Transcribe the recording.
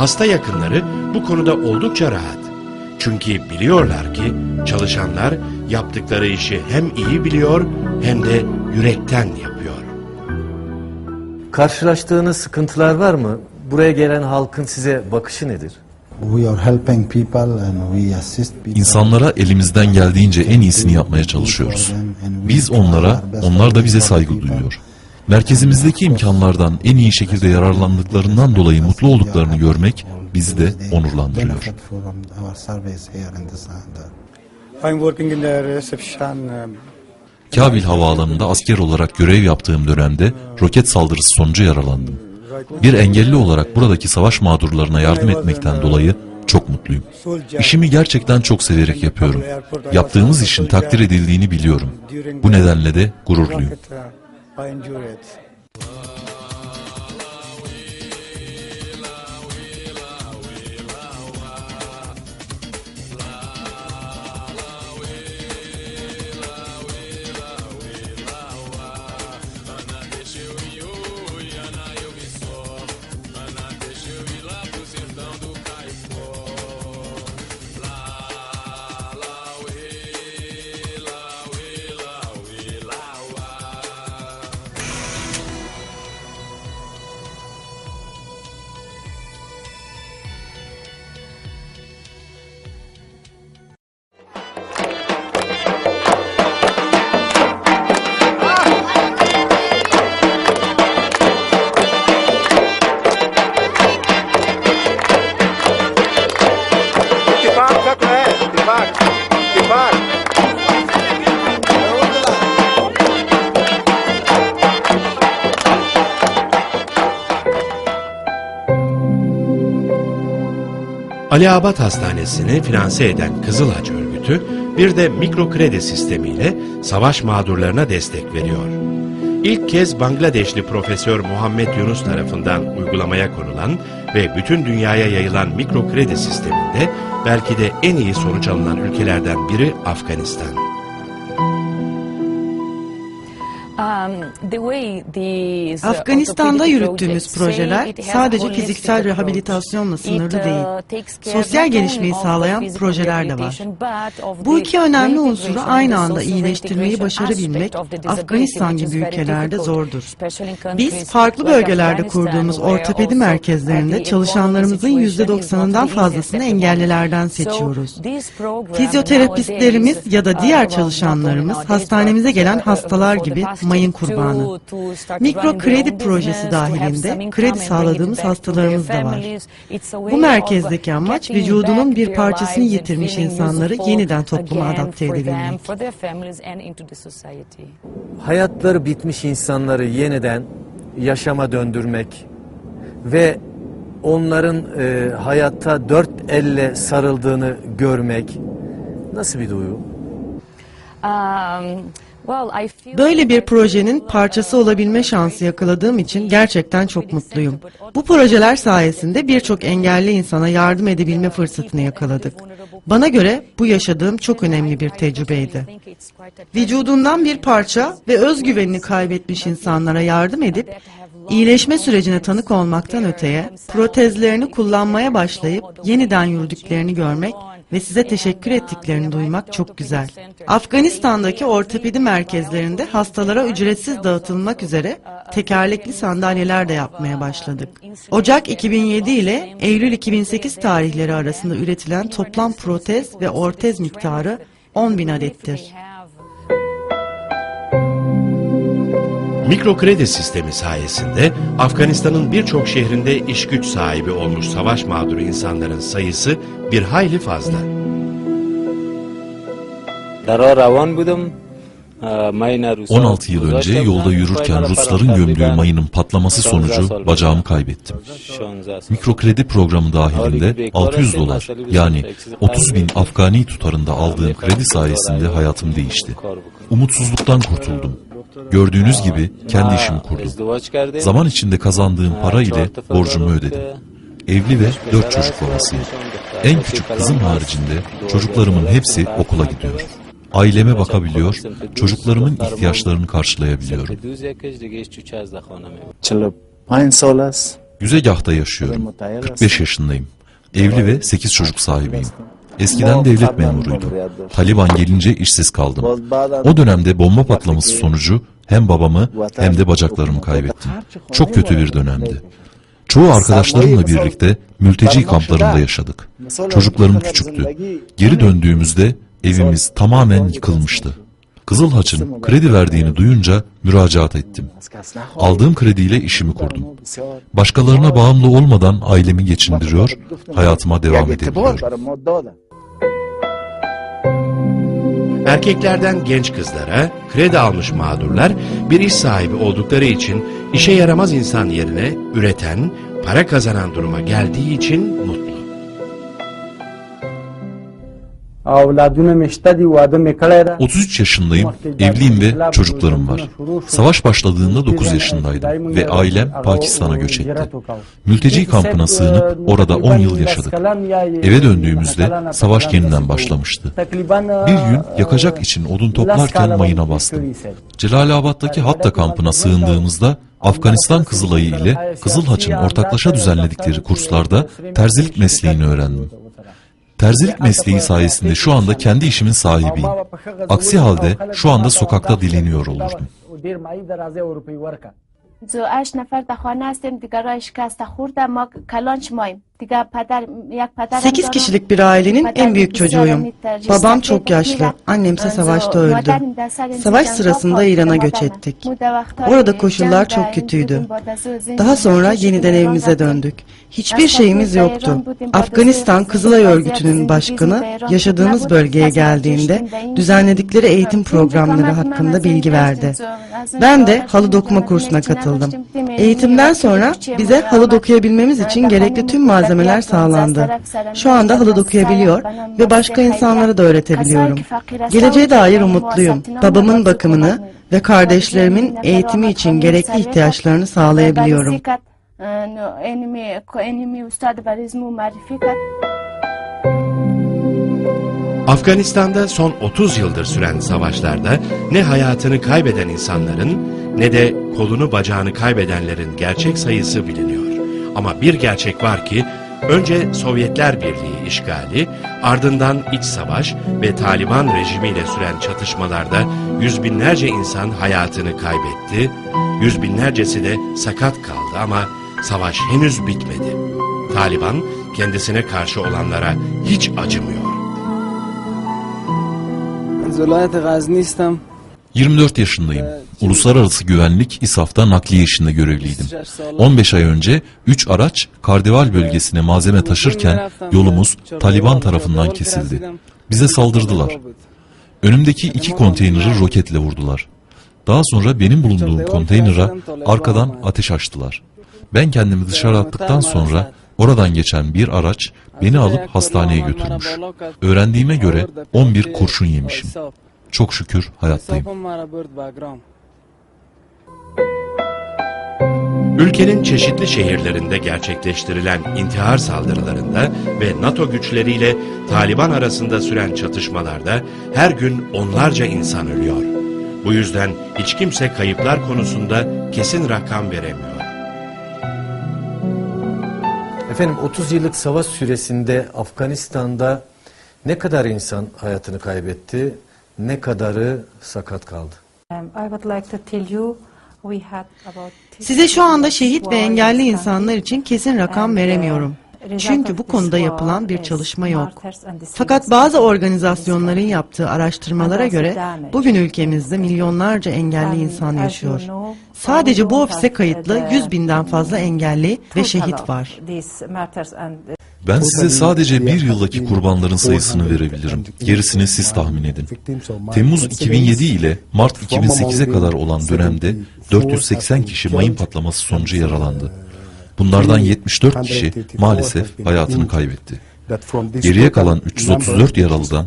Hasta yakınları bu konuda oldukça rahat. Çünkü biliyorlar ki çalışanlar yaptıkları işi hem iyi biliyor hem de yürekten yapıyor. Karşılaştığınız sıkıntılar var mı? Buraya gelen halkın size bakışı nedir? We are helping people and we assist people. İnsanlara elimizden geldiğince en iyisini yapmaya çalışıyoruz. Biz onlara, onlar da bize saygı duyuyor. Merkezimizdeki imkanlardan en iyi şekilde yararlandıklarından dolayı mutlu olduklarını görmek bizi de onurlandırıyor. Um, Kabil Havaalanı'nda asker olarak görev yaptığım dönemde roket saldırısı sonucu yaralandım. Bir engelli olarak buradaki savaş mağdurlarına yardım etmekten dolayı çok mutluyum. İşimi gerçekten çok severek yapıyorum. Yaptığımız işin takdir edildiğini biliyorum. Bu nedenle de gururluyum. I enjoy it. bak. Bir bak. Ali Abad Hastanesi'ni finanse eden Kızıl Haç örgütü bir de mikro kredi sistemiyle savaş mağdurlarına destek veriyor. İlk kez Bangladeşli Profesör Muhammed Yunus tarafından uygulamaya konulan ve bütün dünyaya yayılan mikro kredi sisteminde belki de en iyi sonuç alınan ülkelerden biri Afganistan. Afganistan'da yürüttüğümüz projeler sadece fiziksel rehabilitasyonla sınırlı değil. Sosyal gelişmeyi sağlayan projeler de var. Bu iki önemli unsuru aynı anda iyileştirmeyi başarabilmek Afganistan gibi ülkelerde zordur. Biz farklı bölgelerde kurduğumuz ortopedi merkezlerinde çalışanlarımızın %90'ından fazlasını engellilerden seçiyoruz. Fizyoterapistlerimiz ya da diğer çalışanlarımız hastanemize gelen hastalar gibi mayın kurbanı. Mikro kredi projesi dahilinde kredi sağladığımız hastalarımız da var. Bu merkezdeki amaç vücudunun bir parçasını yitirmiş insanları yeniden topluma adapte edebilmek. Hayatları bitmiş insanları yeniden yaşama döndürmek ve onların e, hayatta dört elle sarıldığını görmek nasıl bir duygu? Böyle bir projenin parçası olabilme şansı yakaladığım için gerçekten çok mutluyum. Bu projeler sayesinde birçok engelli insana yardım edebilme fırsatını yakaladık. Bana göre bu yaşadığım çok önemli bir tecrübeydi. Vücudundan bir parça ve özgüvenini kaybetmiş insanlara yardım edip iyileşme sürecine tanık olmaktan öteye protezlerini kullanmaya başlayıp yeniden yürüdüklerini görmek ve size teşekkür ettiklerini duymak çok güzel. Afganistan'daki ortopedi merkezlerinde hastalara ücretsiz dağıtılmak üzere tekerlekli sandalyeler de yapmaya başladık. Ocak 2007 ile Eylül 2008 tarihleri arasında üretilen toplam protez ve ortez miktarı 10 bin adettir. Mikro kredi sistemi sayesinde Afganistan'ın birçok şehrinde iş güç sahibi olmuş savaş mağduru insanların sayısı bir hayli fazla. Ravan budum 16 yıl önce yolda yürürken Rusların gömdüğü mayının patlaması sonucu bacağımı kaybettim. Mikro kredi programı dahilinde 600 dolar yani 30 bin Afgani tutarında aldığım kredi sayesinde hayatım değişti. Umutsuzluktan kurtuldum. Gördüğünüz gibi kendi işimi kurdum. Zaman içinde kazandığım para ile borcumu ödedim. Evli ve dört çocuk babasıyım. En küçük kızım haricinde çocuklarımın hepsi okula gidiyor. Aileme bakabiliyor, çocuklarımın ihtiyaçlarını karşılayabiliyorum. Güzegah'ta yaşıyorum. 45 yaşındayım. Evli ve 8 çocuk sahibiyim. Eskiden devlet memuruydum. Taliban gelince işsiz kaldım. O dönemde bomba patlaması sonucu hem babamı hem de bacaklarımı kaybettim. Çok kötü bir dönemdi. Çoğu arkadaşlarımla birlikte mülteci kamplarında yaşadık. Çocuklarım küçüktü. Geri döndüğümüzde evimiz tamamen yıkılmıştı. Kızıl Haç'ın kredi verdiğini duyunca müracaat ettim. Aldığım krediyle işimi kurdum. Başkalarına bağımlı olmadan ailemi geçindiriyor, hayatıma devam edebiliyorum. Erkeklerden genç kızlara, kredi almış mağdurlar bir iş sahibi oldukları için işe yaramaz insan yerine üreten, para kazanan duruma geldiği için mutlu. 33 yaşındayım, evliyim ve çocuklarım var. Savaş başladığında 9 yaşındaydım ve ailem Pakistan'a göç etti. Mülteci kampına sığınıp orada 10 yıl yaşadık. Eve döndüğümüzde savaş yeniden başlamıştı. Bir gün yakacak için odun toplarken mayına bastım. Celalabad'daki Hatta kampına sığındığımızda Afganistan Kızılayı ile Kızıl Haç'ın ortaklaşa düzenledikleri kurslarda terzilik mesleğini öğrendim. Terzilik mesleği sayesinde şu anda kendi işimin sahibiyim. Aksi halde şu anda sokakta dileniyor olurdum. زو هشت نفر در خانه هستیم دیگه راه شکسته خورده ما کلانچ ماییم 8 kişilik bir ailenin en büyük çocuğuyum. Babam çok yaşlı, annemse savaşta öldü. Savaş sırasında İran'a göç ettik. Orada koşullar çok kötüydü. Daha sonra yeniden evimize döndük. Hiçbir şeyimiz yoktu. Afganistan Kızılay Örgütü'nün başkanı yaşadığımız bölgeye geldiğinde düzenledikleri eğitim programları hakkında bilgi verdi. Ben de halı dokuma kursuna katıldım. Eğitimden sonra bize halı dokuyabilmemiz için gerekli tüm malzemeler sağlandı. Şu anda halı dokuyabiliyor ve başka insanlara da öğretebiliyorum. Geleceğe dair umutluyum. Babamın bakımını ve kardeşlerimin eğitimi için gerekli ihtiyaçlarını sağlayabiliyorum. Afganistan'da son 30 yıldır süren savaşlarda ne hayatını kaybeden insanların ne de kolunu bacağını kaybedenlerin gerçek sayısı biliniyor. Ama bir gerçek var ki önce Sovyetler Birliği işgali, ardından iç savaş ve Taliban rejimiyle süren çatışmalarda yüz binlerce insan hayatını kaybetti, yüz binlercesi de sakat kaldı ama savaş henüz bitmedi. Taliban kendisine karşı olanlara hiç acımıyor. 24 yaşındayım. Uluslararası Güvenlik İSAF'ta nakliye işinde görevliydim. 15 ay önce 3 araç Kardival bölgesine malzeme taşırken yolumuz Taliban tarafından kesildi. Bize saldırdılar. Önümdeki iki konteyneri roketle vurdular. Daha sonra benim bulunduğum konteynere arkadan ateş açtılar. Ben kendimi dışarı attıktan sonra oradan geçen bir araç beni alıp hastaneye götürmüş. Öğrendiğime göre 11 kurşun yemişim. Çok şükür hayattayım. Ülkenin çeşitli şehirlerinde gerçekleştirilen intihar saldırılarında ve NATO güçleriyle Taliban arasında süren çatışmalarda her gün onlarca insan ölüyor. Bu yüzden hiç kimse kayıplar konusunda kesin rakam veremiyor. Efendim 30 yıllık savaş süresinde Afganistan'da ne kadar insan hayatını kaybetti, ne kadarı sakat kaldı? Size şu anda şehit ve engelli insanlar için kesin rakam veremiyorum. Çünkü bu konuda yapılan bir çalışma yok. Fakat bazı organizasyonların yaptığı araştırmalara göre bugün ülkemizde milyonlarca engelli insan yaşıyor. Sadece bu ofise kayıtlı 100 binden fazla engelli ve şehit var. Ben size sadece bir yıldaki kurbanların sayısını verebilirim. Gerisini siz tahmin edin. Temmuz 2007 ile Mart 2008'e kadar olan dönemde 480 kişi mayın patlaması sonucu yaralandı. Bunlardan 74 kişi maalesef hayatını kaybetti. Geriye kalan 334 yaralıdan